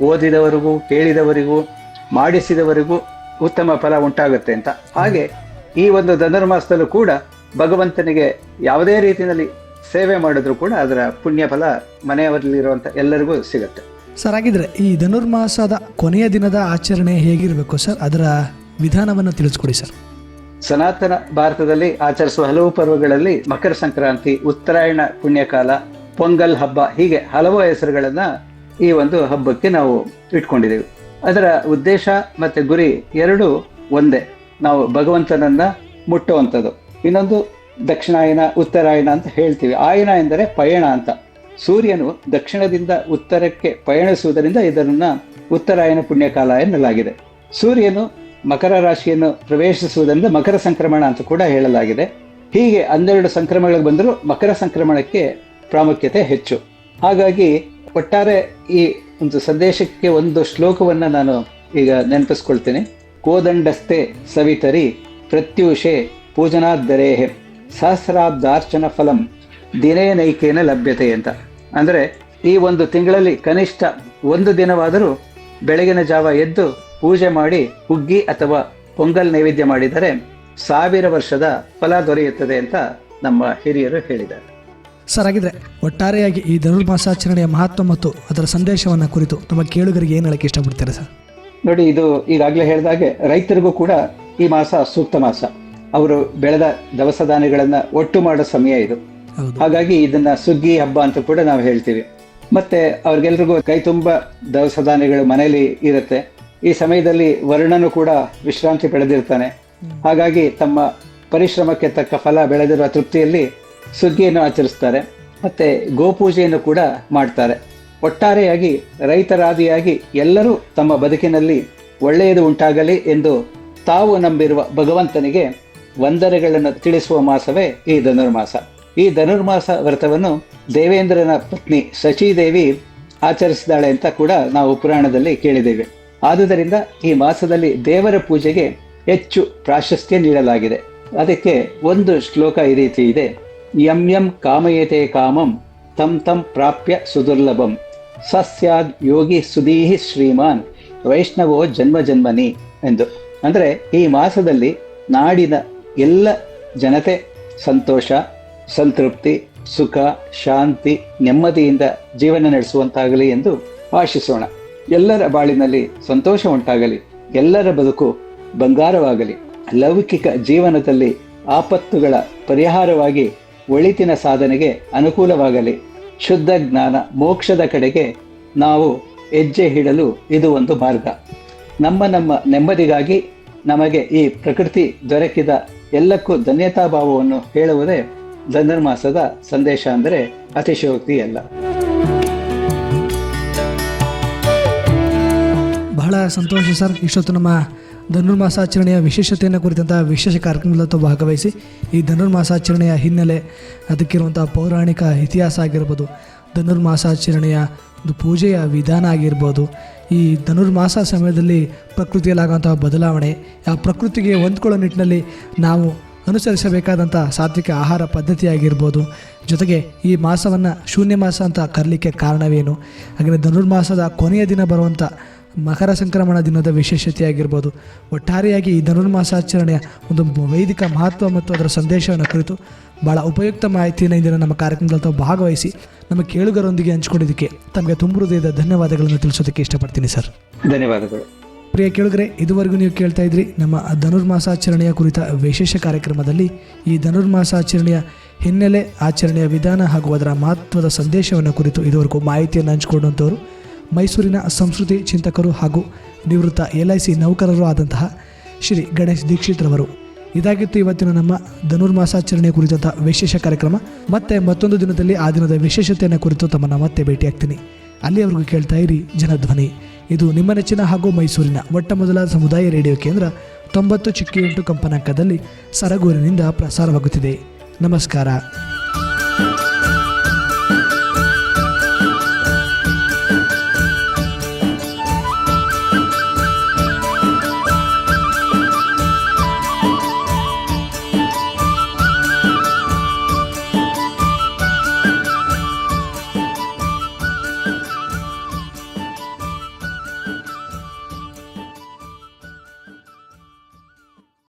ಓದಿದವರಿಗೂ, ಕೇಳಿದವರಿಗೂ, ಮಾಡಿಸಿದವರಿಗೂ ಉತ್ತಮ ಫಲ ಉಂಟಾಗುತ್ತೆ ಅಂತ. ಹಾಗೆ ಈ ಒಂದು ಧನುರ್ಮಾಸದಲ್ಲೂ ಕೂಡ ಭಗವಂತನಿಗೆ ಯಾವುದೇ ರೀತಿಯಲ್ಲಿ ಸೇವೆ ಮಾಡಿದ್ರು ಕೂಡ ಅದರ ಪುಣ್ಯ ಫಲ ಮನೆಯವರಲ್ಲಿರುವಂತ ಎಲ್ಲರಿಗೂ ಸಿಗುತ್ತೆ. ಸರ್ ಹಾಗಿದ್ರೆ ಈ ಧನುರ್ಮಾಸದ ಕೊನೆಯ ದಿನದ ಆಚರಣೆ ಹೇಗಿರಬೇಕು ಸರ್? ಅದರ ವಿಧಾನವನ್ನು ತಿಳಿಸ್ಕೊಡಿ ಸರ್. ಸನಾತನ ಭಾರತದಲ್ಲಿ ಆಚರಿಸುವ ಹಲವು ಪರ್ವಗಳಲ್ಲಿ ಮಕರ ಸಂಕ್ರಾಂತಿ ಉತ್ತರಾಯಣ ಪುಣ್ಯಕಾಲ ಪೊಂಗಲ್ ಹಬ್ಬ ಹೀಗೆ ಹಲವು ಹೆಸರುಗಳನ್ನ ಈ ಒಂದು ಹಬ್ಬಕ್ಕೆ ನಾವು ಇಟ್ಕೊಂಡಿದ್ದೇವೆ. ಅದರ ಉದ್ದೇಶ ಮತ್ತು ಗುರಿ ಎರಡು ಒಂದೇ. ನಾವು ಭಗವಂತನನ್ನ ಮುಟ್ಟುವಂಥದ್ದು. ಇನ್ನೊಂದು ದಕ್ಷಿಣಾಯನ ಉತ್ತರಾಯಣ ಅಂತ ಹೇಳ್ತೀವಿ. ಆಯನ ಎಂದರೆ ಪಯಣ ಅಂತ. ಸೂರ್ಯನು ದಕ್ಷಿಣದಿಂದ ಉತ್ತರಕ್ಕೆ ಪಯಣಿಸುವುದರಿಂದ ಇದನ್ನು ಉತ್ತರಾಯಣ ಪುಣ್ಯಕಾಲ ಎನ್ನಲಾಗಿದೆ. ಸೂರ್ಯನು ಮಕರ ರಾಶಿಯನ್ನು ಪ್ರವೇಶಿಸುವುದರಿಂದ ಮಕರ ಸಂಕ್ರಮಣ ಅಂತ ಕೂಡ ಹೇಳಲಾಗಿದೆ. ಹೀಗೆ ಹನ್ನೆರಡು ಸಂಕ್ರಮಣಗಳಿಗೆ ಬಂದರೂ ಮಕರ ಸಂಕ್ರಮಣಕ್ಕೆ ಪ್ರಾಮುಖ್ಯತೆ ಹೆಚ್ಚು. ಹಾಗಾಗಿ ಒಟ್ಟಾರೆ ಈ ಒಂದು ಸಂದೇಶಕ್ಕೆ ಒಂದು ಶ್ಲೋಕವನ್ನು ನಾನು ಈಗ ನೆನಪಿಸ್ಕೊಳ್ತೀನಿ. ಕೋದಂಡಸ್ತೆ ಸವಿತರಿ ಪ್ರತ್ಯೂಷೆ ಪೂಜನಾದ್ದರೇಹೆ ಸಹಸ್ರಾಬ್ದಾರ್ಚನ ಫಲಂ ದಿನೇ ನೈಕೇನ ಲಭ್ಯತೆ ಅಂತ. ಅಂದರೆ ಈ ಒಂದು ತಿಂಗಳಲ್ಲಿ ಕನಿಷ್ಠ ಒಂದು ದಿನವಾದರೂ ಬೆಳಗಿನ ಜಾವ ಎದ್ದು ಪೂಜೆ ಮಾಡಿ ಹುಗ್ಗಿ ಅಥವಾ ಪೊಂಗಲ್ ನೈವೇದ್ಯ ಮಾಡಿದರೆ ಸಾವಿರ ವರ್ಷದ ಫಲ ದೊರೆಯುತ್ತದೆ ಅಂತ ನಮ್ಮ ಹಿರಿಯರು ಹೇಳಿದ್ದಾರೆ. ಸರ್, ಹಾಗಿದ್ರೆ ಒಟ್ಟಾರೆಯಾಗಿ ಈ ಧನುರ್ಮಾಸಾಚರಣೆಯ ಮಹತ್ವ ಮತ್ತು ಅದರ ಸಂದೇಶವನ್ನು ಕುರಿತು ನಮ್ಮ ಕೇಳುಗರಿಗೆ ಏನು ಹೇಳಕ್ಕೆ ಇಷ್ಟಪಡ್ತಾರೆ ಸರ್? ನೋಡಿ ಇದು ಈಗಾಗಲೇ ಹೇಳಿದಾಗೆ ರೈತರಿಗೂ ಕೂಡ ಈ ಮಾಸ ಸೂಕ್ತ ಮಾಸ. ಅವರು ಬೆಳೆದ ದವಸ ಧಾನ್ಯಗಳನ್ನ ಒಟ್ಟು ಮಾಡೋ ಸಮಯ ಇದು. ಹಾಗಾಗಿ ಇದನ್ನ ಸುಗ್ಗಿ ಹಬ್ಬ ಅಂತ ಕೂಡ ನಾವು ಹೇಳ್ತೀವಿ. ಮತ್ತೆ ಅವ್ರಿಗೆಲ್ರಿಗೂ ಕೈ ತುಂಬ ದವಸ ಧಾನ್ಯಗಳು ಮನೆಯಲ್ಲಿ ಇರುತ್ತೆ. ಈ ಸಮಯದಲ್ಲಿ ವರ್ಣನು ಕೂಡ ವಿಶ್ರಾಂತಿ ಪಡೆದಿರ್ತಾನೆ. ಹಾಗಾಗಿ ತಮ್ಮ ಪರಿಶ್ರಮಕ್ಕೆ ತಕ್ಕ ಫಲ ಬೆಳೆದಿರುವ ತೃಪ್ತಿಯಲ್ಲಿ ಸುಗ್ಗಿಯನ್ನು ಆಚರಿಸ್ತಾರೆ. ಮತ್ತೆ ಗೋಪೂಜೆಯನ್ನು ಕೂಡ ಮಾಡ್ತಾರೆ. ಒಟ್ಟಾರೆಯಾಗಿ ರೈತರಾದಿಯಾಗಿ ಎಲ್ಲರೂ ತಮ್ಮ ಬದುಕಿನಲ್ಲಿ ಒಳ್ಳೆಯದು ಉಂಟಾಗಲಿ ಎಂದು ತಾವು ನಂಬಿರುವ ಭಗವಂತನಿಗೆ ವಂದನೆಗಳನ್ನು ತಿಳಿಸುವ ಮಾಸವೇ ಈ ಧನುರ್ಮಾಸ. ಈ ಧನುರ್ಮಾಸ ವ್ರತವನ್ನು ದೇವೇಂದ್ರನ ಪತ್ನಿ ಶಚಿದೇವಿ ಆಚರಿಸಿದಾಳೆ ಅಂತ ಕೂಡ ನಾವು ಪುರಾಣದಲ್ಲಿ ಕೇಳಿದ್ದೇವೆ. ಆದುದರಿಂದ ಈ ಮಾಸದಲ್ಲಿ ದೇವರ ಪೂಜೆಗೆ ಹೆಚ್ಚು ಪ್ರಾಶಸ್ತ್ಯ ನೀಡಲಾಗಿದೆ. ಅದಕ್ಕೆ ಒಂದು ಶ್ಲೋಕ ಈ ರೀತಿ ಇದೆ. ಯಂ ಯಂ ಕಾಮಯತೆ ಕಾಮಂ, ತಂ ತಂ ಪ್ರಾಪ್ಯ ಸುದುರ್ಲಭಂ. ಸಸ್ಯಾದ್ ಯೋಗಿ ಸುದೀಹಿ ಶ್ರೀಮಾನ್. ವೈಷ್ಣವೋ ಜನ್ಮ ಜನ್ಮನಿ ಎಂದು. ಅಂದರೆ ಈ ಮಾಸದಲ್ಲಿ ನಾಡಿನ ಎಲ್ಲ ಜನತೆ ಸಂತೋಷ, ಸಂತೃಪ್ತಿ, ಸುಖ, ಶಾಂತಿ, ನೆಮ್ಮದಿಯಿಂದ ಜೀವನ ನಡೆಸುವಂತಾಗಲಿ ಎಂದು ಆಶಿಸೋಣ. ಎಲ್ಲರ ಬಾಳಿನಲ್ಲಿ ಸಂತೋಷ ಉಂಟಾಗಲಿ, ಎಲ್ಲರ ಬದುಕು ಬಂಗಾರವಾಗಲಿ, ಲೌಕಿಕ ಜೀವನದಲ್ಲಿ ಆಪತ್ತುಗಳ ಪರಿಹಾರವಾಗಿ ಒಳಿತಿನ ಸಾಧನೆಗೆ ಅನುಕೂಲವಾಗಲಿ. ಶುದ್ಧ ಜ್ಞಾನ ಮೋಕ್ಷದ ಕಡೆಗೆ ನಾವು ಹೆಜ್ಜೆ ಇಡಲು ಇದು ಒಂದು ಮಾರ್ಗ. ನಮ್ಮ ನಮ್ಮ ನೆಮ್ಮದಿಗಾಗಿ ನಮಗೆ ಈ ಪ್ರಕೃತಿ ದೊರಕಿದ ಎಲ್ಲಕ್ಕೂ ಧನ್ಯತಾಭಾವವನ್ನು ಹೇಳುವುದೇ ಧನುರ್ಮಾಸದ ಸಂದೇಶ ಅಂದರೆ ಅತಿಶಯೋಕ್ತಿಯಲ್ಲ ಬಹಳ ಸಂತೋಷ ಸರ್. ಇಷ್ಟೊತ್ತು ನಮ್ಮ ಧನುರ್ಮಾಸಾಚರಣೆಯ ವಿಶೇಷತೆಯನ್ನು ಕುರಿತಂತಹ ವಿಶೇಷ ಕಾರ್ಯಕ್ರಮದಲ್ಲಿ ಭಾಗವಹಿಸಿ ಈ ಧನುರ್ಮಾಸಾಚರಣೆಯ ಹಿನ್ನೆಲೆ ಅದಕ್ಕಿರುವಂಥ ಪೌರಾಣಿಕ ಇತಿಹಾಸ ಆಗಿರ್ಬೋದು, ಧನುರ್ಮಾಸಾಚರಣೆಯ ಒಂದು ಪೂಜೆಯ ವಿಧಾನ ಆಗಿರ್ಬೋದು, ಈ ಧನುರ್ಮಾಸ ಸಮಯದಲ್ಲಿ ಪ್ರಕೃತಿಯಲ್ಲಾಗುವಂತಹ ಬದಲಾವಣೆ, ಆ ಪ್ರಕೃತಿಗೆ ಹೊಂದ್ಕೊಳ್ಳೋ ನಿಟ್ಟಿನಲ್ಲಿ ನಾವು ಅನುಸರಿಸಬೇಕಾದಂಥ ಸಾತ್ವಿಕ ಆಹಾರ ಪದ್ಧತಿ ಆಗಿರ್ಬೋದು ಜೊತೆಗೆ ಈ ಮಾಸವನ್ನು ಶೂನ್ಯ ಮಾಸ ಅಂತ ಕರಲಿಕ್ಕೆ ಕಾರಣವೇನು? ಹಾಗೆ ಧನುರ್ಮಾಸದ ಕೊನೆಯ ದಿನ ಬರುವಂಥ ಮಕರ ಸಂಕ್ರಮಣ ದಿನದ ವಿಶೇಷತೆ ಆಗಿರ್ಬೋದು ಒಟ್ಟಾರೆಯಾಗಿ ಈ ಧನುರ್ಮಾಸಾಚರಣೆಯ ಒಂದು ವೈದಿಕ ಮಹತ್ವ ಮತ್ತು ಅದರ ಸಂದೇಶವನ್ನು ಕುರಿತು ಭಾಳ ಉಪಯುಕ್ತ ಮಾಹಿತಿಯನ್ನು ಇಂದಿನ ನಮ್ಮ ಕಾರ್ಯಕ್ರಮದಲ್ಲಿ ತಾವು ಭಾಗವಹಿಸಿ ನಮ್ಮ ಕೇಳುಗರೊಂದಿಗೆ ಹಂಚ್ಕೊಂಡಿದ್ದಕ್ಕೆ ತಮಗೆ ತುಂಬ ಹೃದಯದ ಧನ್ಯವಾದಗಳನ್ನು ತಿಳಿಸೋದಕ್ಕೆ ಇಷ್ಟಪಡ್ತೀನಿ ಸರ್. ಧನ್ಯವಾದಗಳು. ಪ್ರಿಯ ಕೇಳುಗರೆ ಇದುವರೆಗೂ ನೀವು ಕೇಳ್ತಾ ಇದ್ರಿ ನಮ್ಮ ಧನುರ್ಮಾಸಾಚರಣೆಯ ಕುರಿತ ವಿಶೇಷ ಕಾರ್ಯಕ್ರಮದಲ್ಲಿ ಈ ಧನುರ್ಮಾಸಾಚರಣೆಯ ಹಿನ್ನೆಲೆ ಆಚರಣೆಯ ವಿಧಾನ ಹಾಗೂ ಅದರ ಮಹತ್ವದ ಸಂದೇಶವನ್ನು ಕುರಿತು ಇದುವರೆಗೂ ಮಾಹಿತಿಯನ್ನು ಹಂಚಿಕೊಂಡಂಥವರು ಮೈಸೂರಿನ ಸಂಸ್ಕೃತಿ ಚಿಂತಕರು ಹಾಗೂ ನಿವೃತ್ತ ಎಲ್ ಐ ಸಿ ನೌಕರರು ಆದಂತಹ ಶ್ರೀ ಗಣೇಶ್ ದೀಕ್ಷಿತ್ರವರು ಇದಾಗಿತ್ತು ಇವತ್ತಿನ ನಮ್ಮ ಧನುರ್ಮಾಸಾಚರಣೆ ಕುರಿತಂತಹ ವಿಶೇಷ ಕಾರ್ಯಕ್ರಮ. ಮತ್ತೆ ಮತ್ತೊಂದು ದಿನದಲ್ಲಿ ಆ ದಿನದ ವಿಶೇಷತೆಯನ್ನು ಕುರಿತು ತಮ್ಮನ್ನು ಮತ್ತೆ ಭೇಟಿಯಾಗ್ತೀನಿ ಅಲ್ಲಿಯವರೆಗೂ ಕೇಳ್ತಾ ಇರಿ ಜನಧ್ವನಿ. ಇದು ನಿಮ್ಮ ನೆಚ್ಚಿನ ಹಾಗೂ ಮೈಸೂರಿನ ಮೊಟ್ಟ ಮೊದಲ ಸಮುದಾಯ ರೇಡಿಯೋ ಕೇಂದ್ರ ತೊಂಬತ್ತು ಚಿಕ್ಕಿ ಎಂಟು ಕಂಪನಾಂಕದಲ್ಲಿ ಸರಗೂರಿನಿಂದ ಪ್ರಸಾರವಾಗುತ್ತಿದೆ. ನಮಸ್ಕಾರ.